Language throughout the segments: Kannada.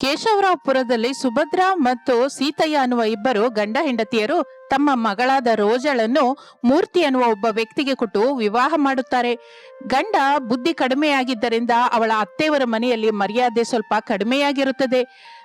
ಕೇಶವರಾವ್ಪುರದಲ್ಲಿ ಸುಭದ್ರ ಮತ್ತು ಸೀತಯ್ಯ ಅನ್ನುವ ಇಬ್ಬರು ಗಂಡ ಹೆಂಡತಿಯರು ತಮ್ಮ ಮಗಳಾದ ರೋಜಳನ್ನು ಮೂರ್ತಿ ಅನ್ನುವ ಒಬ್ಬ ವ್ಯಕ್ತಿಗೆ ಕೊಟ್ಟು ವಿವಾಹ ಮಾಡುತ್ತಾರೆ. ಗಂಡ ಬುದ್ಧಿ ಕಡಿಮೆಯಾಗಿದ್ದರಿಂದ ಅವಳ ಅತ್ತೆಯವರ ಮನೆಯಲ್ಲಿ ಮರ್ಯಾದೆ ಸ್ವಲ್ಪ ಕಡಿಮೆಯಾಗಿರುತ್ತದೆ.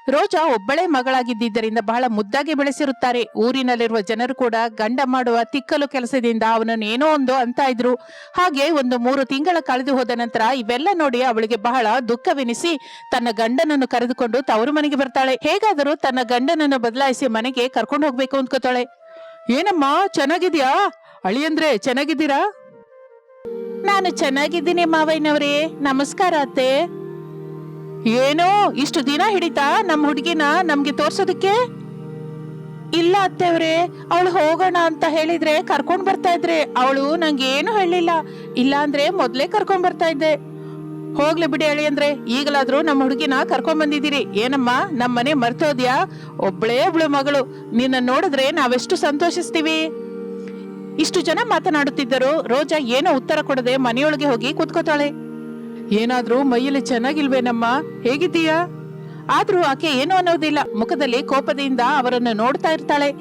ರೋಜಾ ಒಬ್ಬಳೇ ಮಗಳಾಗಿದ್ದರಿಂದ ಬಹಳ ಮುದ್ದಾಗಿ ಬೆಳೆಸಿರುತ್ತಾರೆ. ಊರಿನಲ್ಲಿರುವ ಜನರು ಕೂಡ ಗಂಡ ಮಾಡುವ ತಿಕ್ಕಲು ಕೆಲಸದಿಂದ ಅವನನ್ನು ಏನೋ ಒಂದು ಅಂತ ಇದ್ರು. ಹಾಗೆ ಒಂದು ಮೂರು ತಿಂಗಳ ಕಳೆದು ಹೋದ ನಂತರ ಇವೆಲ್ಲ ನೋಡಿ ಅವಳಿಗೆ ಬಹಳ ದುಃಖವೆನಿಸಿ ತನ್ನ ಗಂಡನನ್ನು ಕರೆದುಕೊಂಡು ತವರು ಮನೆಗೆ ಬರ್ತಾಳೆ. ಹೇಗಾದರೂ ತನ್ನ ಗಂಡನನ್ನು ಬದಲಾಯಿಸಿ ಮನೆಗೆ ಕರ್ಕೊಂಡು ಹೋಗ್ಬೇಕು ಅಂದ್ಕೋತಾಳೆ. ಏನಮ್ಮ, ಚೆನ್ನಾಗಿದ್ಯಾ? ಅಳಿಯಂದ್ರೆ ಚೆನ್ನಾಗಿದ್ದೀರಾ? ನಾನು ಚೆನ್ನಾಗಿದ್ದೀನಿ ಮಾವಯ್ಯನವ್ರೇ. ನಮಸ್ಕಾರ ಅತ್ತೆ. ಏನೋ ಇಷ್ಟು ದಿನ ಹಿಡಿತಾ ನಮ್ಮ ಹುಡುಗಿನ ನಮ್ಗೆ ತೋರ್ಸೋದಕ್ಕೆ? ಇಲ್ಲ ಅತ್ತೆವ್ರೆ, ಅವಳು ಹೋಗೋಣ ಅಂತ ಹೇಳಿದ್ರೆ ಕರ್ಕೊಂಡ್ ಬರ್ತಾ ಇದ್ರೆ. ಅವಳು ನಂಗೆ ಏನು ಹೇಳಿಲ್ಲ ಇಲ್ಲ ಅಂದ್ರೆ ಮೊದ್ಲೇ ಕರ್ಕೊಂಡ್ ಬರ್ತಾ ಇದ್ದೆ. ಹೋಗ್ಲಿ ಬಿಡಿ ಹೇಳಿ ಅಂದ್ರೆ, ಈಗಲಾದ್ರೂ ನಮ್ಮ ಹುಡುಗಿನ ಕರ್ಕೊಂಡ್ ಬಂದಿದ್ದೀರಿ. ಏನಮ್ಮ ನಮ್ಮ ಮನೆ ಮರ್ತೋದ್ಯಾ? ಒಬ್ಳೇ ಒಬ್ಳು ಮಗಳು. ನಿನ್ನ ನೋಡಿದ್ರೆ ನಾವೆಷ್ಟು ಸಂತೋಷಿಸ್ತೀವಿ? ಇಷ್ಟು ಜನ ಮಾತನಾಡುತ್ತಿದ್ದರು. ರೋಜಾ ಏನೋ ಉತ್ತರ ಕೊಡದೆ ಮನೆಯೊಳಗೆ ಹೋಗಿ ಕೂತ್ಕೋತಾಳೆ. ಏನಾದ್ರೂ ಮೈಯಲ್ಲಿ ಚೆನ್ನಾಗಿಲ್ವೇನಮ್ಮ? ಹೇಗಿದ್ದೀಯಾ? ಆದ್ರೂ ಆಕೆ ಏನು ಅನ್ನೋದಿಲ್ಲ. ಮುಖದಲ್ಲಿ ಕೋಪದಿಂದ ಅವರನ್ನು ನೋಡ್ತಾ ಇರ್ತಾಳೆ.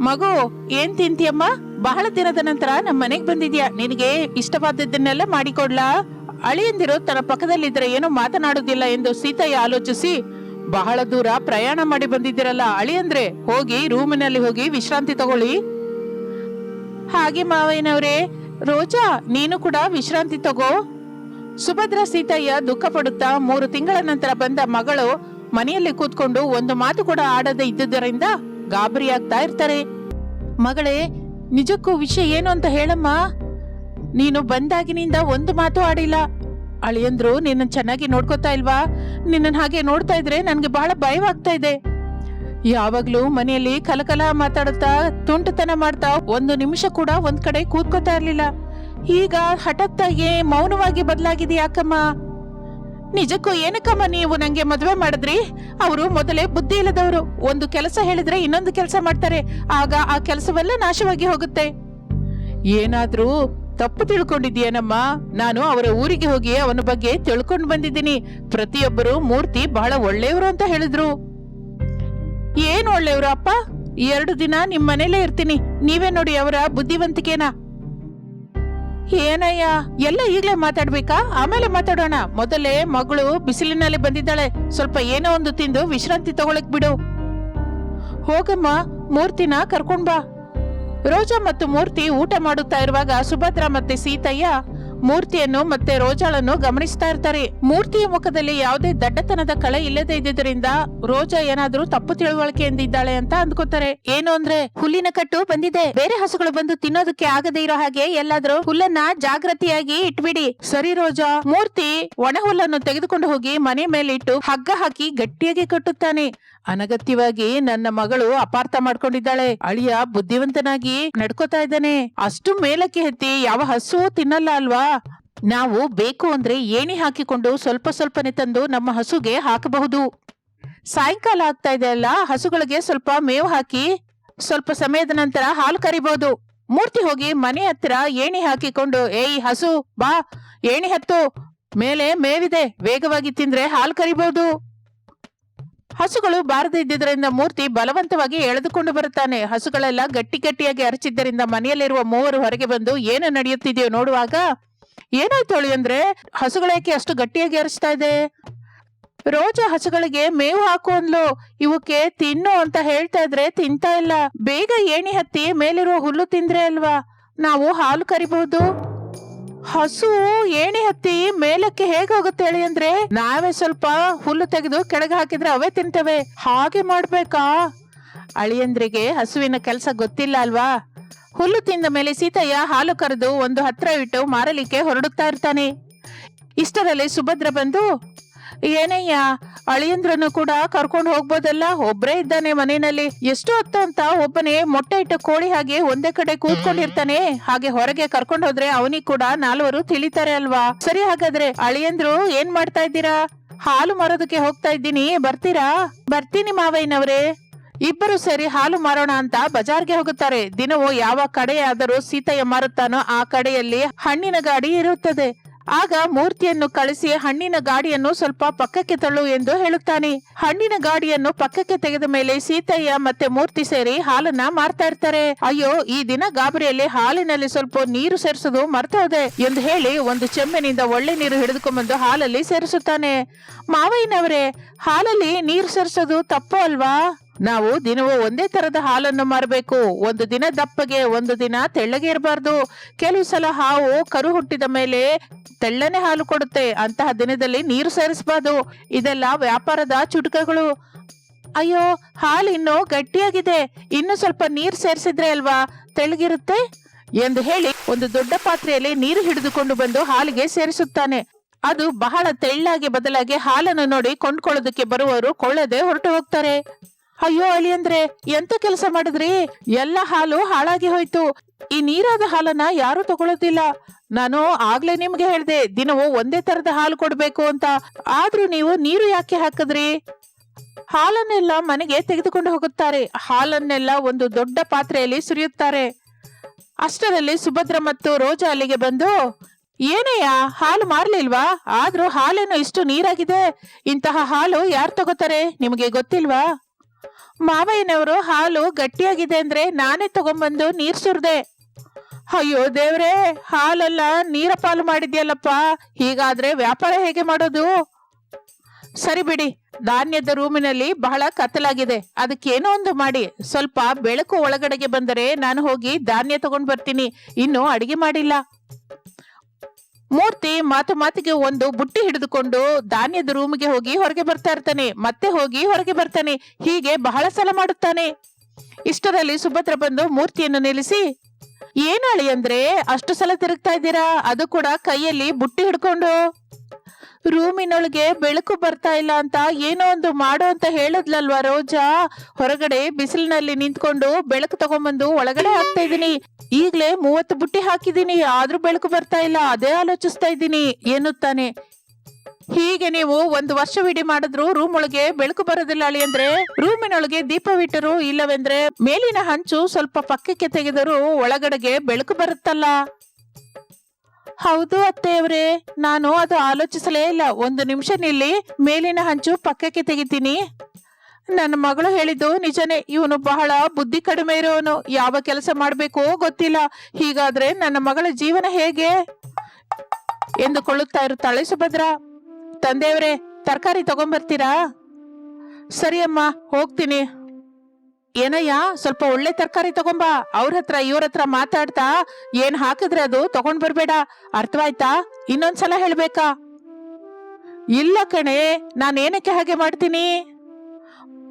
ಮಗು, ಏನ್ ತಿಂತೀಯಮ್ಮ? ಬಹಳ ದಿನದ ನಂತರ ನಮ್ಮ ಮನೆಗೆ ಬಂದಿದ್ಯಾ? ನಿನಗೆ ಇಷ್ಟವಾದದ್ದನ್ನೆಲ್ಲ ಮಾಡಿಕೊಡ್ಲಾ? ಅಳಿಯಂದಿರೋ ತನ್ನ ಪಕ್ಕದಲ್ಲಿದ್ರೆ ಏನೋ ಮಾತನಾಡುದಿಲ್ಲ ಎಂದು ಸೀತಯ್ಯ ಆಲೋಚಿಸಿ, ಬಹಳ ದೂರ ಪ್ರಯಾಣ ಮಾಡಿ ಬಂದಿದ್ದೀರಲ್ಲ ಅಳಿಯಂದ್ರೆ, ಹೋಗಿ ರೂಮಿನಲ್ಲಿ ಹೋಗಿ ವಿಶ್ರಾಂತಿ ತಗೊಳ್ಳಿ. ಹಾಗೆ ಮಾವಯ್ಯನವ್ರೆ, ರೋಜಾ, ನೀನು ಕೂಡ ವಿಶ್ರಾಂತಿ ತಗೋ. ಸುಭದ್ರ ಸೀತಯ್ಯ ದುಃಖ ಪಡುತ್ತಾ ಮೂರು ತಿಂಗಳ ನಂತರ ಬಂದ ಮಗಳು ಮನೆಯಲ್ಲಿ ಕೂತ್ಕೊಂಡು ಒಂದು ಮಾತು ಕೂಡ ಆಡದೆ ಇದ್ದುದರಿಂದ ಗಾಬರಿ ಆಗ್ತಾ ಇರ್ತಾರೆ. ಮಗಳೇ, ನಿಜಕ್ಕೂ ವಿಷಯ ಏನು ಅಂತ ಹೇಳಮ್ಮ? ನೀನು ಬಂದಾಗಿನಿಂದ ಒಂದು ಮಾತು ಆಡಿಲ್ಲ. ಅಳಿಯಂದ್ರು ನಿನ್ನ ಚೆನ್ನಾಗಿ ನೋಡ್ಕೋತಾ ಇಲ್ವಾ? ನಿನ್ನ ಹಾಗೆ ನೋಡ್ತಾ ಇದ್ರೆ ನನ್ಗೆ ಬಹಳ ಭಯವಾಗ್ತಾ ಇದೆ. ಯಾವಾಗ್ಲೂ ಮನೆಯಲ್ಲಿ ಕಲಕಲ ಮಾತಾಡುತ್ತಾ, ತುಂಟತನ ಮಾಡ್ತಾ ಒಂದು ನಿಮಿಷ ಕೂಡ ಒಂದ್ ಕಡೆ ಕೂತ್ಕೋತಾ ಇರ್ಲಿಲ್ಲ. ಈಗ ಹಠಾತ್ತಾಗಿ ಮೌನವಾಗಿ ಬದಲಾಗಿದೆ ಯಾಕಮ್ಮ ನಿಜಕ್ಕೂ ಏನಕ್ಕಮ್ಮ ನೀವು ನಂಗೆ ಮದುವೆ ಮಾಡಿದ್ರಿ? ಅವರು ಮೊದಲೇ ಬುದ್ಧಿ ಇಲ್ಲದವರು. ಒಂದು ಕೆಲಸ ಹೇಳಿದ್ರೆ ಇನ್ನೊಂದು ಕೆಲಸ ಮಾಡ್ತಾರೆ. ಆಗ ಆ ಕೆಲಸವೆಲ್ಲ ನಾಶವಾಗಿ ಹೋಗುತ್ತೆ. ಏನಾದ್ರೂ ತಪ್ಪು ತಿಳ್ಕೊಂಡಿದ್ಯೇನಮ್ಮ ನಾನು ಅವರ ಊರಿಗೆ ಹೋಗಿ ಅವನ ಬಗ್ಗೆ ತಿಳ್ಕೊಂಡು ಬಂದಿದ್ದೀನಿ. ಪ್ರತಿಯೊಬ್ಬರು ಮೂರ್ತಿ ಬಹಳ ಒಳ್ಳೆಯವರು ಅಂತ ಹೇಳಿದ್ರು. ಏನ್ ಒಳ್ಳೆಯವರು ಅಪ್ಪ? ಎರಡು ದಿನ ನಿಮ್ಮ ಮನೇಲೇ ಇರ್ತೀನಿ. ನೀವೇ ನೋಡಿ ಅವರ ಬುದ್ಧಿವಂತಿಕೆನಾ. ಏನಯ್ಯ? ಎಲ್ಲ ಈಗ್ಲೇ ಮಾತಾಡ್ಬೇಕಾ? ಆಮೇಲೆ ಮಾತಾಡೋಣ. ಮೊದಲೇ ಮಗಳು ಬಿಸಿಲಿನಲ್ಲಿ ಬಂದಿದ್ದಾಳೆ. ಸ್ವಲ್ಪ ಏನೋ ಒಂದು ತಿಂದು ವಿಶ್ರಾಂತಿ ತಗೊಳಕ್ ಬಿಡು. ಹೋಗಮ್ಮ, ಮೂರ್ತಿನ ಕರ್ಕೊಂಡ್ ಬಾ. ರೋಜಾ ಮತ್ತು ಮೂರ್ತಿ ಊಟ ಮಾಡುತ್ತಾ ಇರುವಾಗ ಸುಭದ್ರ ಮತ್ತೆ ಸೀತಯ್ಯ ಮೂರ್ತಿಯನ್ನು ಮತ್ತೆ ರೋಜಾಳನ್ನು ಗಮನಿಸ್ತಾ ಇರ್ತಾರೆ. ಮೂರ್ತಿಯ ಮುಖದಲ್ಲಿ ಯಾವುದೇ ದಡ್ಡತನದ ಕಳೆ ಇಲ್ಲದೆ ಇದ್ದುದರಿಂದ ರೋಜಾ ಏನಾದ್ರೂ ತಪ್ಪು ತಿಳುವಳಿಕೆ ಎಂದಿದ್ದಾಳೆ ಅಂತ ಅಂದ್ಕೋತಾರೆ. ಏನು ಅಂದ್ರೆ, ಹುಲ್ಲಿನ ಕಟ್ಟು ಬಂದಿದೆ. ಬೇರೆ ಹಸುಗಳು ಬಂದು ತಿನ್ನೋದಕ್ಕೆ ಆಗದೆ ಇರೋ ಹಾಗೆ ಎಲ್ಲಾದ್ರೂ ಹುಲ್ಲನ್ನ ಜಾಗೃತಿಯಾಗಿ ಇಟ್ಬಿಡಿ. ಸರಿ ರೋಜಾ, ಮೂರ್ತಿ ಒಣ ಹುಲ್ಲನ್ನು ತೆಗೆದುಕೊಂಡು ಹೋಗಿ ಮನೆ ಮೇಲೆ ಇಟ್ಟು ಹಗ್ಗ ಹಾಕಿ ಗಟ್ಟಿಯಾಗಿ ಕಟ್ಟುತ್ತಾನೆ. ಅನಗತ್ಯವಾಗಿ ನನ್ನ ಮಗಳು ಅಪಾರ್ಥ ಮಾಡ್ಕೊಂಡಿದ್ದಾಳೆ. ಅಳಿಯ ಬುದ್ಧಿವಂತನಾಗಿ ನಡ್ಕೋತಾ ಇದ್ದಾನೆ. ಅಷ್ಟು ಮೇಲಕ್ಕೆ ಎತ್ತಿ ಯಾವ ಹಸು ತಿನ್ನಲ್ಲ ಅಲ್ವಾ? ನಾವು ಬೇಕು ಅಂದ್ರೆ ಏಣಿ ಹಾಕಿಕೊಂಡು ಸ್ವಲ್ಪ ಸ್ವಲ್ಪನೇ ತಂದು ನಮ್ಮ ಹಸುಗೆ ಹಾಕಬಹುದು. ಸಾಯಂಕಾಲ ಆಗ್ತಾ ಇದೆ ಅಲ್ಲ, ಹಸುಗಳಿಗೆ ಸ್ವಲ್ಪ ಮೇವು ಹಾಕಿ ಸ್ವಲ್ಪ ಸಮಯದ ನಂತರ ಹಾಲು ಕರಿಬಹುದು ಮೂರ್ತಿ ಹೋಗಿ ಮನೆ ಹತ್ತಿರ ಏಣಿ ಹಾಕಿಕೊಂಡು, ಏಯ್ ಹಸು, ಬಾ, ಏಣಿ ಹತ್ತು, ಮೇಲೆ ಮೇವಿದೆ, ವೇಗವಾಗಿ ತಿಂದ್ರೆ ಹಾಲು ಕರಿಬಹುದು ಹಸುಗಳು ಬಾರದೆ ಇದ್ದಿದ್ದರಿಂದ ಮೂರ್ತಿ ಬಲವಂತವಾಗಿ ಎಳೆದುಕೊಂಡು ಬರುತ್ತಾನೆ. ಹಸುಗಳೆಲ್ಲ ಗಟ್ಟಿ ಗಟ್ಟಿಯಾಗಿ ಅರಚಿದ್ದರಿಂದ ಮನೆಯಲ್ಲಿರುವ ಮೂವರು ಹೊರಗೆ ಬಂದು, ಏನು ನಡೆಯುತ್ತಿದೆಯೋ ನೋಡುವಾಗ, ಏನಾಯ್ತು ಅಳಿ ಅಂದ್ರೆ ಹಸುಗಳೇಕೆ ಅಷ್ಟು ಗಟ್ಟಿಯಾಗಿ ಅರಚ್ತಾ ಇದೆ? ರೋಜ ಹಸುಗಳಿಗೆ ಮೇವು ಹಾಕು ಅಂದ್ಲು. ಇವಕ್ಕೆ ತಿನ್ನು ಅಂತ ಹೇಳ್ತಾ ಇದ್ರೆ ತಿಂತಾ ಇಲ್ಲ. ಬೇಗ ಏಣಿ ಹತ್ತಿ ಮೇಲಿರುವ ಹುಲ್ಲು ತಿಂದ್ರೆ ಅಲ್ವಾ? ನಾವು ಹಾಲು ಕರಿಬಹುದು. ಹಸು, ಏಣಿ ಹತ್ತಿ ಮೇಲಕ್ಕೆ ಹೇಗೆ ಹೇಳಿ ಅಂದ್ರೆ ನಾವೇ ಸ್ವಲ್ಪ ಹುಲ್ಲು ತೆಗೆದು ಕೆಳಗೆ ಹಾಕಿದ್ರೆ ಅವೇ ತಿಂತವೆ. ಹಾಗೆ ಮಾಡ್ಬೇಕಾ? ಅಳಿಯಂದ್ರಿಗೆ ಹಸುವಿನ ಕೆಲಸ ಗೊತ್ತಿಲ್ಲ ಅಲ್ವಾ? ಹುಲ್ಲು ತಿಂದ ಮೇಲೆ ಸೀತಯ್ಯ ಹಾಲು ಕರೆದು ಒಂದು ಹತ್ರ ಇಟ್ಟು ಮಾರಲಿಕ್ಕೆ ಹೊರಡುತ್ತಾ ಇರ್ತಾನೆ. ಇಷ್ಟರಲ್ಲಿ ಸುಭದ್ರ ಬಂದು ಏನಯ್ಯ? ಅಳಿಯಂದ್ರನ್ನು ಕೂಡ ಕರ್ಕೊಂಡು ಹೋಗ್ಬೋದಲ್ಲ? ಒಬ್ರೇ ಇದ್ದಾನೆ ಮನೆಯಲ್ಲಿ. ಎಷ್ಟು ಹೊತ್ತು ಅಂತ ಒಬ್ಬನೇ ಮೊಟ್ಟೆ ಇಟ್ಟ ಕೋಳಿ ಹಾಗೆ ಒಂದೇ ಕಡೆ ಕೂತ್ಕೊಂಡಿರ್ತಾನೆ. ಹಾಗೆ ಹೊರಗೆ ಕರ್ಕೊಂಡು ಹೋದ್ರೆ ಅವನಿಗೆ ಕೂಡ ನಾಲ್ವರು ತಿಳಿತಾರೆ ಅಲ್ವಾ? ಸರಿ ಹಾಗಾದ್ರೆ ಅಳಿಯಂದ್ರು ಏನ್ ಮಾಡ್ತಾ ಇದ್ದೀರಾ? ಹಾಲು ಮಾರೋದಕ್ಕೆ ಹೋಗ್ತಾ ಇದ್ದೀನಿ. ಬರ್ತೀರಾ? ಬರ್ತೀನಿ ಮಾವಯ್ಯನವ್ರೆ. ಇಬ್ಬರು ಸೇರಿ ಹಾಲು ಮಾರೋಣ ಅಂತ ಬಜಾರ್ಗೆ ಹೋಗುತ್ತಾರೆ. ದಿನವೂ ಯಾವ ಕಡೆಯಾದರೂ ಸೀತಯ್ಯ ಮಾರುತ್ತಾನೋ ಆ ಕಡೆಯಲ್ಲಿ ಹಣ್ಣಿನ ಗಾಡಿ ಇರುತ್ತದೆ. ಆಗ ಮೂರ್ತಿಯನ್ನು ಕಳಿಸಿ ಹಣ್ಣಿನ ಗಾಡಿಯನ್ನು ಸ್ವಲ್ಪ ಪಕ್ಕಕ್ಕೆ ತಳ್ಳು ಎಂದು ಹೇಳುತ್ತಾನೆ. ಹಣ್ಣಿನ ಗಾಡಿಯನ್ನು ಪಕ್ಕಕ್ಕೆ ತೆಗೆದ ಮೇಲೆ ಸೀತಯ್ಯ ಮತ್ತೆ ಮೂರ್ತಿ ಸೇರಿ ಹಾಲನ್ನ ಮಾರ್ತಾ ಇರ್ತಾರೆ. ಅಯ್ಯೋ, ಈ ದಿನ ಗಾಬರಿಯಲ್ಲಿ ಹಾಲಿನಲ್ಲಿ ಸ್ವಲ್ಪ ನೀರು ಸೇರಿಸೋದು ಮರ್ತೋದೆ ಎಂದು ಹೇಳಿ ಒಂದು ಚೆಮ್ಮಿನಿಂದ ಒಳ್ಳೆ ನೀರು ಹಿಡಿದುಕೊಂಡು ಹಾಲಲ್ಲಿ ಸೇರಿಸುತ್ತಾನೆ. ಮಾವಯ್ಯನವರೇ, ಹಾಲಲ್ಲಿ ನೀರು ಸೇರಿಸೋದು ತಪ್ಪು ಅಲ್ವಾ? ನಾವು ದಿನವೂ ಒಂದೇ ತರದ ಹಾಲನ್ನು ಮಾರಬೇಕು. ಒಂದು ದಿನ ದಪ್ಪಗೆ, ಒಂದು ದಿನ ತೆಳ್ಳಗೆ ಇರಬಾರ್ದು. ಕೆಲವು ಸಲ ಹಾವು ಕರು ಹುಟ್ಟಿದ ಮೇಲೆ ತೆಳ್ಳನೆ ಹಾಲು ಕೊಡುತ್ತೆ. ಅಂತಹ ದಿನದಲ್ಲಿ ನೀರು ಸೇರಿಸಬಾರ್ದು. ಇದೆಲ್ಲ ವ್ಯಾಪಾರದ ಚುಟುಕಗಳು. ಅಯ್ಯೋ, ಹಾಲು ಇನ್ನು ಗಟ್ಟಿಯಾಗಿದೆ. ಇನ್ನು ಸ್ವಲ್ಪ ನೀರು ಸೇರಿಸಿದ್ರೆ ಅಲ್ವಾ? ತೆಳ್ಳಗಿರುತ್ತೆ? ಎಂದು ಹೇಳಿ ಒಂದು ದೊಡ್ಡ ಪಾತ್ರೆಯಲ್ಲಿ ನೀರು ಹಿಡಿದುಕೊಂಡು ಬಂದು ಹಾಲಿಗೆ ಸೇರಿಸುತ್ತಾನೆ. ಅದು ಬಹಳ ತೆಳ್ಳಾಗಿ ಬದಲಾಗಿ ಹಾಲನ್ನು ನೋಡಿ ಕೊಂಡ್ಕೊಳ್ಳೋದಕ್ಕೆ ಬರುವವರು ಕೊಳ್ಳದೆ ಹೊರಟು ಹೋಗ್ತಾರೆ. ಅಯ್ಯೋ ಅಳಿಯಂದ್ರೆ ಎಂತ ಕೆಲಸ ಮಾಡಿದ್ರಿ? ಎಲ್ಲ ಹಾಲು ಹಾಳಾಗಿ ಹೋಯ್ತು. ಈ ನೀರಾದ ಹಾಲನ್ನ ಯಾರು ತಗೊಳ್ಳೋದಿಲ್ಲ ನಾನು ಆಗ್ಲೇ ನಿಮ್ಗೆ ಹೇಳ್ದೆ, ದಿನವೂ ಒಂದೇ ತರದ ಹಾಲು ಕೊಡ್ಬೇಕು ಅಂತ. ಆದ್ರೂ ನೀವು ನೀರು ಯಾಕೆ ಹಾಕಿದ್ರಿ? ಹಾಲನ್ನೆಲ್ಲ ಮನೆಗೆ ತೆಗೆದುಕೊಂಡು ಹೋಗುತ್ತಾರೆ. ಹಾಲನ್ನೆಲ್ಲ ಒಂದು ದೊಡ್ಡ ಪಾತ್ರೆಯಲ್ಲಿ ಸುರಿಯುತ್ತಾರೆ. ಅಷ್ಟರಲ್ಲಿ ಸುಭದ್ರ ಮತ್ತು ರೋಜಾ ಅಲ್ಲಿಗೆ ಬಂದು ಏನಯ್ಯ ಹಾಲು ಮಾರ್ಲಿಲ್ವಾ? ಆದ್ರೂ ಹಾಲೇನು ಇಷ್ಟು ನೀರಾಗಿದೆ. ಇಂತಹ ಹಾಲು ಯಾರು ತಗೋತಾರೆ? ನಿಮಗೆ ಗೊತ್ತಿಲ್ವಾ? ಮಾವಯ್ಯನವರು ಹಾಲು ಗಟ್ಟಿಯಾಗಿದೆ ಅಂದ್ರೆ ನಾನೇ ತಗೊಂಬಂದು ನೀರ್ ಸುರ್ದೆ. ಅಯ್ಯೋ ದೇವ್ರೇ, ಹಾಲೆಲ್ಲ ನೀರ ಪಾಲು ಮಾಡಿದ್ಯಲ್ಲಪ್ಪ, ಹೀಗಾದ್ರೆ ವ್ಯಾಪಾರ ಹೇಗೆ ಮಾಡೋದು? ಸರಿ ಬಿಡಿ, ಧಾನ್ಯದ ರೂಮಿನಲ್ಲಿ ಬಹಳ ಕತ್ತಲಾಗಿದೆ, ಅದಕ್ಕೇನೋ ಒಂದು ಮಾಡಿ, ಸ್ವಲ್ಪ ಬೆಳಕು ಒಳಗಡೆಗೆ ಬಂದರೆ ನಾನು ಹೋಗಿ ಧಾನ್ಯ ತಗೊಂಡ್ ಬರ್ತೀನಿ, ಇನ್ನು ಅಡಿಗೆ ಮಾಡಿಲ್ಲ. ಮೂರ್ತಿ ಮಾತು ಮಾತಿಗೆ ಒಂದು ಬುಟ್ಟಿ ಹಿಡಿದುಕೊಂಡು ಧಾನ್ಯದ ರೂಮಿಗೆ ಹೋಗಿ ಹೊರಗೆ ಬರ್ತಾ ಇರ್ತಾನೆ. ಮತ್ತೆ ಹೋಗಿ ಹೊರಗೆ ಬರ್ತಾನೆ. ಹೀಗೆ ಬಹಳ ಸಲ ಮಾಡುತ್ತಾನೆ. ಇಷ್ಟರಲ್ಲಿ ಸುಭದ್ರ ಬಂದು ಮೂರ್ತಿಯನ್ನು ನಿಲ್ಲಿಸಿ ಏನಾಳಿ ಅಂದ್ರೆ, ಅಷ್ಟು ಸಲ ತಿರುಗ್ತಾ ಇದ್ದೀರಾ? ಅದು ಕೂಡ ಕೈಯಲ್ಲಿ ಬುಟ್ಟಿ ಹಿಡ್ಕೊಂಡು. ರೂಮಿನೊಳಗೆ ಬೆಳಕು ಬರ್ತಾ ಇಲ್ಲ ಅಂತ ಏನೋ ಒಂದು ಮಾಡು ಅಂತ ಹೇಳದ್ಲಲ್ವಾ ರೋಜಾ? ಹೊರಗಡೆ ಬಿಸಿಲಿನಲ್ಲಿ ನಿಂತ್ಕೊಂಡು ಬೆಳಕು ತಗೊಂಡ್ಬಂದು ಒಳಗಡೆ ಹಾಕ್ತಾ ಇದೀನಿ ಈಗ್ಲೇ ಮೂವತ್ತು ಬುಟ್ಟಿ ಹಾಕಿದ್ದೀನಿ, ಆದ್ರೂ ಬೆಳಕು ಬರ್ತಾ ಇಲ್ಲ, ಅದೇ ಆಲೋಚಿಸ್ತಾ ಇದ್ದೀನಿ, ಎನ್ನುತ್ತಾನೆ. ಹೀಗೆ ನೀವು ಒಂದು ವರ್ಷವಿಡಿ ಮಾಡಿದ್ರು ರೂಮ್ ಒಳಗೆ ಬೆಳಕು ಬರೋದಿಲ್ಲ ಅಳಿ ಅಂದ್ರೆ, ರೂಮಿನೊಳಗೆ ದೀಪವಿಟ್ಟರು ಇಲ್ಲವೆಂದ್ರೆ, ಮೇಲಿನ ಹಂಚು ಸ್ವಲ್ಪ ಪಕ್ಕಕ್ಕೆ ತೆಗೆದರೂ ಒಳಗಡೆಗೆ ಬೆಳಕು ಬರುತ್ತಲ್ಲ. ಹೌದು ಅತ್ತೆಯವರೇ, ನಾನು ಅದು ಆಲೋಚಿಸಲೇ ಇಲ್ಲ. ಒಂದು ನಿಮಿಷ ನಿಲ್ಲಿ, ಮೇಲಿನ ಹಂಚು ಪಕ್ಕಕ್ಕೆ ತೆಗಿತೀನಿ. ನನ್ನ ಮಗಳು ಹೇಳಿದ್ದು ನಿಜನೇ, ಇವನು ಬಹಳ ಬುದ್ಧಿ ಕಡಿಮೆ ಇರೋನು. ಯಾವ ಕೆಲಸ ಮಾಡಬೇಕೋ ಗೊತ್ತಿಲ್ಲ. ಹೀಗಾದ್ರೆ ನನ್ನ ಮಗಳ ಜೀವನ ಹೇಗೆ? ಎಂದುಕೊಳ್ಳುತ್ತಾ ಇರುತ್ತಾಳೆ ಸುಭದ್ರ. ತಂದೆಯವರೇ, ತರಕಾರಿ ತಗೊಂಬರ್ತೀರಾ? ಸರಿ ಅಮ್ಮ, ಹೋಗ್ತೀನಿ. ಏನಯ್ಯ, ಸ್ವಲ್ಪ ಒಳ್ಳೆ ತರಕಾರಿ ತಗೊಂಬಾ. ಅವ್ರ ಹತ್ರ, ಇವ್ರ ಹತ್ರ ಮಾತಾಡ್ತಾ ಏನ್ ಹಾಕಿದ್ರೆ ಅದು ತಗೊಂಡ್ ಬರ್ಬೇಡ. ಅರ್ಥವಾಯ್ತಾ? ಇನ್ನೊಂದ್ಸಲ ಹೇಳ್ಬೇಕಾ? ಇಲ್ಲ ಕಣೆ, ನಾನೇನಕ್ಕೆ ಹಾಗೆ ಮಾಡ್ತೀನಿ?